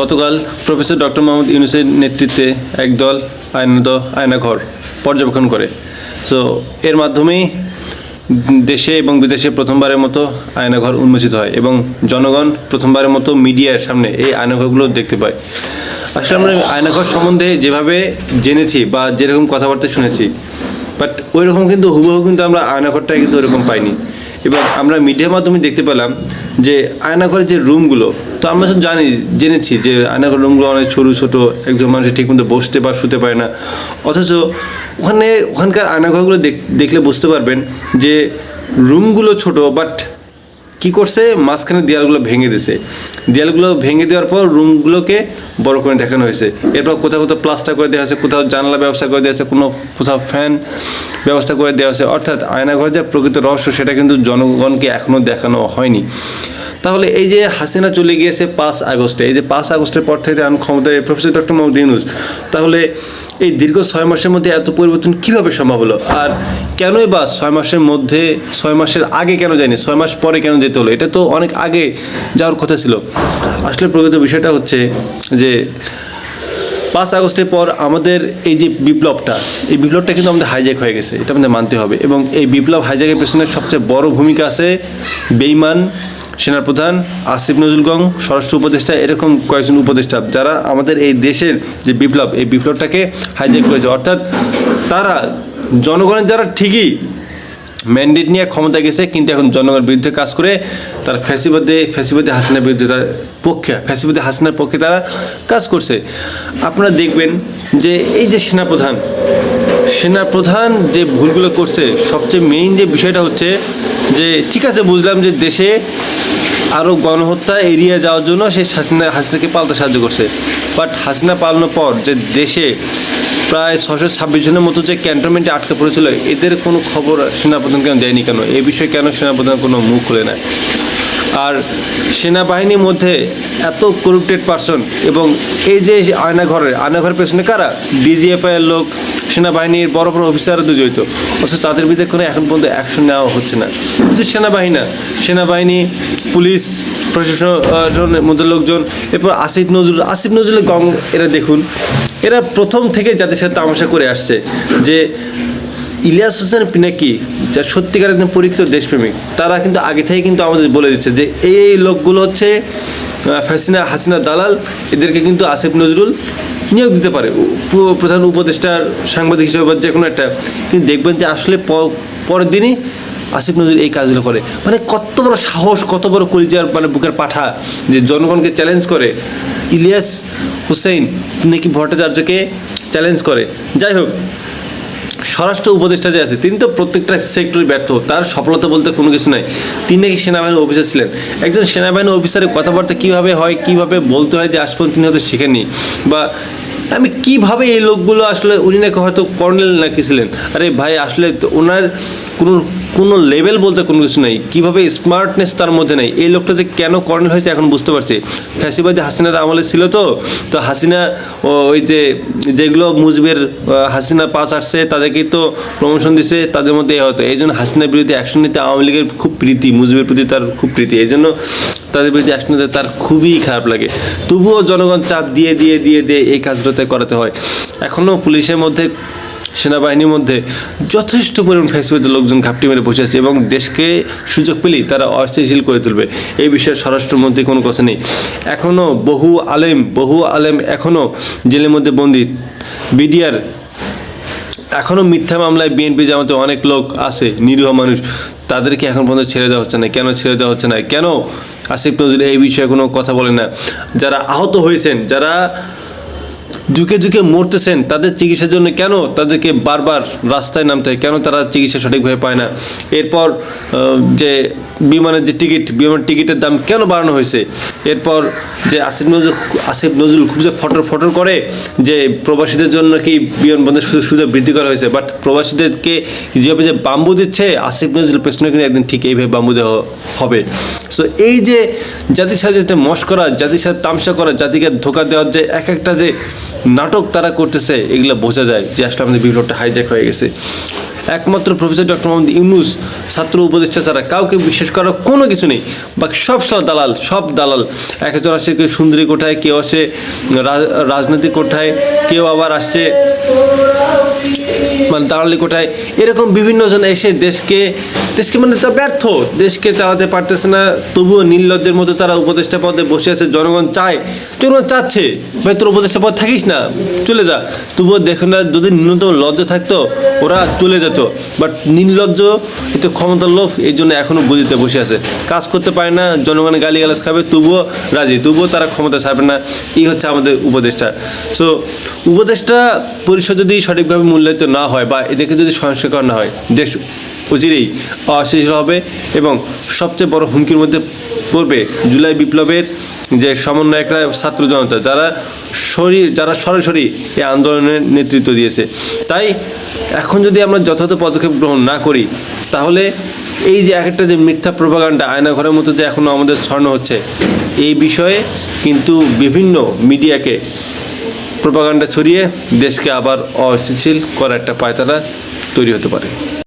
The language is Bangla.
গতকাল প্রফেসর ডক্টর মোহাম্মদ ইউনুসের নেতৃত্বে একদল আয়নাদ আয়নাঘর পর্যবেক্ষণ করে। সো এর মাধ্যমেই দেশে এবং বিদেশে প্রথমবারের মতো আয়নাঘর উন্মোচিত হয় এবং জনগণ প্রথমবারের মতো মিডিয়ার সামনে এই আয়নাঘরগুলো দেখতে পায়। আসলে আমরা আয়নাঘর সম্বন্ধে যেভাবে জেনেছি বা যেরকম কথাবার্তা শুনেছি বাট ওই রকম কিন্তু হুবহু কিন্তু আমরা আয়নাঘরটা কিন্তু ওরকম পাইনি। এবং আমরা মিডিয়ার মাধ্যমে দেখতে পেলাম যে আয়নাঘরের যে রুমগুলো, তো আমরা সব জানি, জেনেছি যে আয়নাঘর রুমগুলো অনেক ছোটো ছোটো, একজন মানুষ ঠিকমতো বসতে বা শুতে পারে না। অথচ ওখানে ওখানকার আয়নাঘরগুলো দেখ- দেখলে বুঝতে পারবেন যে রুমগুলো ছোট বাট কি করছে? মাঝখানে দেয়ালগুলো ভেঙে দিছে। দেয়ালগুলো ভেঙে দেওয়ার পর রুমগুলোকে বড় করে দেখানো হয়েছে। এরপর কোথাও কোথাও প্লাস্টার করে দেওয়া হয়েছে, কোথাও জানলা ব্যবস্থা করে দেওয়া হয়েছে, কোনো কোথাও ফ্যান ব্যবস্থা করে দেওয়া হয়েছে। অর্থাৎ আয়নাঘর যে প্রকৃত রহস্য, সেটা কিন্তু জনগণকে এখনও দেখানো হয়নি। তাহলে এই যে হাসিনা চলে গিয়েছে পাঁচ আগস্টে, এই যে পাঁচ আগস্টের পর থেকে আন ক্ষমতায় প্রফেসর ডক্টর মোহাম্মদ ইউনুস, তাহলে এই দীর্ঘ ছয় মাসের মধ্যে এত পরিবর্তন কীভাবে সম্ভব হলো? আর কেনই বা ছয় মাসের মধ্যে, ছয় মাসের আগে কেন যায়নি? ছয় মাস পরে কেন যেতে হলো? এটা তো অনেক আগে যাওয়ার কথা ছিল। আসলে প্রকৃত বিষয়টা হচ্ছে যে পাঁচ আগস্টের পর আমাদের এই যে বিপ্লবটা, এই বিপ্লবটা কিন্তু আমাদের হাইজ্যাক হয়ে গেছে, এটা আমাদের মানতে হবে। এবং এই বিপ্লব হাইজ্যাকের পেছনে সবচেয়ে বড় ভূমিকা আছে বেইমান, সেনাপ্রধান আসিফ নজরুল গং, স্বরাষ্ট্র উপদেষ্টা, এরকম কয়েকজন উপদেষ্টা যারা আমাদের এই দেশের যে বিপ্লব, এই বিপ্লবটাকে হাইজ্যাক করেছে। অর্থাৎ তারা, জনগণের দ্বারা ঠিকই ম্যান্ডেট নিয়ে ক্ষমতা গেছে, কিন্তু এখন জনগণের বিরুদ্ধে কাজ করে তার ফ্যাসিবাদে ফ্যাসিবাদে হাসিনার বিরুদ্ধে তার পক্ষে, ফ্যাসিবাদে হাসিনার পক্ষে তারা কাজ করছে। আপনারা দেখবেন যে এই যে সেনাপ্রধান সেনাপ্রধান যে ভুলগুলো করছে, সবচেয়ে মেইন যে বিষয়টা হচ্ছে যে, ঠিক আছে, বুঝলাম যে দেশে আরও গণহত্যা এড়িয়ে যাওয়ার জন্য সে হাসিনা, হাসিনাকে পালতে সাহায্য করছে। বাট হাসিনা পালানোর পর যে দেশে প্রায় ছশো ছাব্বিশ জনের মতো যে ক্যান্টনমেন্টে আটকে পড়েছিল, এদের কোনো খবর সেনাপ্রধান কেন দেয়নি কেন? এ বিষয়ে কেন সেনাপ্রধান কোনো মুখ খুলে নেয় আর সেনাবাহিনীর মধ্যে এত করুপ্টেড পারসন এবং এই যে আয়নাঘরের আয়নাঘরের পেছনে কারা? ডিজিএফআই এর লোক, সেনাবাহিনীর বড় বড় অফিসাররা তো। জড়িত অথচ তাদের বিরুদ্ধে কোনো এখন পর্যন্ত অ্যাকশন নেওয়া হচ্ছে না। শুধু সেনাবাহিনী না, সেনাবাহিনী, পুলিশ প্রশাসনের মধ্যে লোকজন, এরপর আসিফ নজরুল। আসিফ নজরুলের গং, এরা দেখুন, এরা প্রথম থেকে যাদের সাথে তামাশা করে আসছে যে ইলিয়াস হোসেন পিনাকি যা সত্যিকার একজন পরীক্ষিত দেশপ্রেমিক, তারা কিন্তু আগে থেকে কিন্তু আমাদের বলে দিচ্ছে যে এই লোকগুলো হচ্ছে ফাসিনা, হাসিনা দালাল, এদেরকে কিন্তু আসিফ নজরুল নিয়োগ দিতে পারে। প্রধান উপদেষ্টার সাংবাদিক হিসেবে বা যে কোনো একটা। কিন্তু দেখবেন যে আসলে পরের দিনই আসিফ নজরুল এই কাজগুলো করে। মানে কত বড় সাহস, কত বড় কলিজার মানে বুকের পাঠা যে জনগণকে চ্যালেঞ্জ করে। ইলিয়াস হুসেন নাকি ভট্টাচার্যকে চ্যালেঞ্জ করে? যাই হোক, স্বরাষ্ট্র উপদেষ্টা যে আছে, তিনি তো প্রত্যেকটা সেক্টরে ব্যর্থ, তার সফলতা বলতে কোনো কিছু নাই। তিনি নাকি সেনাবাহিনী অফিসার ছিলেন। একজন সেনাবাহিনী অফিসারের কথাবার্তা কীভাবে হয়, কীভাবে বলতে হয় যে আজ পর্যন্ত তিনি হয়তো শেখেননি? বা আমি কীভাবে এই লোকগুলো আসলে, উনি নাকি হয়তো কর্নেল নাকি ছিলেন? আরে ভাই, আসলে ওনার কোনো কোনো লেভেল বলতে কোনো কিছু নেই। কীভাবে স্মার্টনেস তার মধ্যে নেই? এই লোকটা যে কেন কর্নেল হয়েছে এখন বুঝতে পারছি। ফ্যাসিবাদী হাসিনার আমলে ছিল তো। তো হাসিনা ওই যে, যেগুলো মুজবের হাসিনা পাস আসছে তাদেরকেই তো প্রমোশন দিছে, তাদের মধ্যে এ হতো। এই জন্য হাসিনার বিরুদ্ধে অ্যাকশন নিতে আওয়ামী লীগের খুব প্রীতি, মুজিবের প্রতি তার খুব প্রীতি। এই জন্য তাদের বিরুদ্ধে অ্যাকশন নিতে তার খুবই খারাপ লাগে। তবুও জনগণ চাপ দিয়ে দিয়ে দিয়ে দিয়ে এই কাজগুলোতে করাতে হয়। এখনও পুলিশের মধ্যে সেনাবাহিনীর মধ্যে যথেষ্ট পরিমাণ ফ্যাসিলিটি লোকজন ঘাপটি মেরে বসে আছে এবং দেশকে সুযোগ পেলেই তারা অস্থিতিশীল করে তুলবে। এই বিষয়ে স্বরাষ্ট্রমন্ত্রী কোনো কথা নেই। এখনও বহু আলেম বহু আলেম এখনও জেলের মধ্যে বন্দী। বিডিআর এখনও মিথ্যা মামলায় বিএনপি জামাতে অনেক লোক আছে, নিরীহ মানুষ। তাদেরকে এখন পর্যন্ত ছেড়ে দেওয়া হচ্ছে না। কেন ছেড়ে দেওয়া হচ্ছে না? কেন আসিফ নজরুল এই বিষয়ে কোনো কথা বলে না? যারা আহত হয়েছেন, যারা ঝুঁকে ঝুঁকে মরতেছেন, তাদের চিকিৎসার জন্য কেন তাদেরকে বারবার রাস্তায় নামতে হয়? কেন তারা চিকিৎসা সঠিকভাবে পায় না? এরপর যে বিমানের যে টিকিট, বিমানের টিকিটের দাম কেন বাড়ানো হয়েছে? এরপর যে আসিফ নজরুল আসিফ নজরুল খুব যে ফটর ফটর করে যে প্রবাসীদের জন্য কি বিমানবন্দর সুযোগ সুবিধা বৃদ্ধি করা হয়েছে বাট প্রবাসীদেরকে যেভাবে যে বাম্বু দিচ্ছে, আসিফ নজরুল পেছনে কিন্তু একদিন ঠিক এইভাবে বাম্বু দেওয়া হবে। সো এই যে জাতির সাথে যে মস্করা জাতির সাথে তামসা করা, জাতিকে ধোকা দেওয়ার যে এক একটা যে নাটক তারা করতেছে, এগুলো বোঝা যায় যে আসলে আমাদের বিপ্লবটা হাইজ্যাক হয়ে গেছে। একমাত্র প্রফেসর ডক্টর মোহাম্মদ ইউনুস, ছাত্র উপদেষ্টা ছাড়া কাউকে বিশ্বাস করার কোনো কিছু নেই। বাকি সব সব দালাল সব দালাল। একজন আসছে কেউ সুন্দরী কোঠায়, কেউ আসে রাজনৈতিক কোঠায়, কেউ আবার আসছে মানে দালালি কোঠায় এরকম বিভিন্ন জন এসে দেশকে দেশকে মানে তা ব্যর্থ। দেশকে চালাতে পারতেছে না, তবুও নির্লজ্জের মতো তারা উপদেষ্টা পদে বসে আছে, জনগণ চায়, জনগণ চাচ্ছে, ভাই তোর উপদেষ্টা পদ থাকিস না, চলে যা। তবুও দেখো না, যদি ন্যূনতম লজ্জা থাকতো, ওরা চলে যেত। বাট নির্লজ্জ কিন্তু ক্ষমতার লোভ, এই জন্য এখনও বুঝিতে বসে আছে। কাজ করতে পারে না, জনগণের গালি গালাজ খাবে, তবুও রাজি, তবুও তারা ক্ষমতা ছাড়বে না, এই হচ্ছে আমাদের উপদেষ্টা। সো উপদেষ্টা পরিষদ যদি সঠিকভাবে মূল্যায়িত না হয় বা এদেরকে যদি সংস্কার করা না হয়, দেশ অচিরেই অস্থিতিশীল হবে এবং সবচেয়ে বড় হুমকির মধ্যে পড়বে জুলাই বিপ্লবের যে সমন্বয়করা ছাত্র জনতা, যারা শরীর যারা সরাসরি এই আন্দোলনের নেতৃত্ব দিয়েছে। তাই এখন যদি আমরা যথাযথ পদক্ষেপ গ্রহণ না করি, তাহলে এই যে এক একটা যে মিথ্যা প্রভাগান্ডা আয়নাঘরের মতো যে এখনও আমাদের স্বর্ণ হচ্ছে, এই বিষয়ে কিন্তু বিভিন্ন মিডিয়াকে প্রপাগান্ডা ছড়িয়ে দেশকে আবার অস্থিতিশীল করার একটা পায়তারা তৈরি হতে পারে।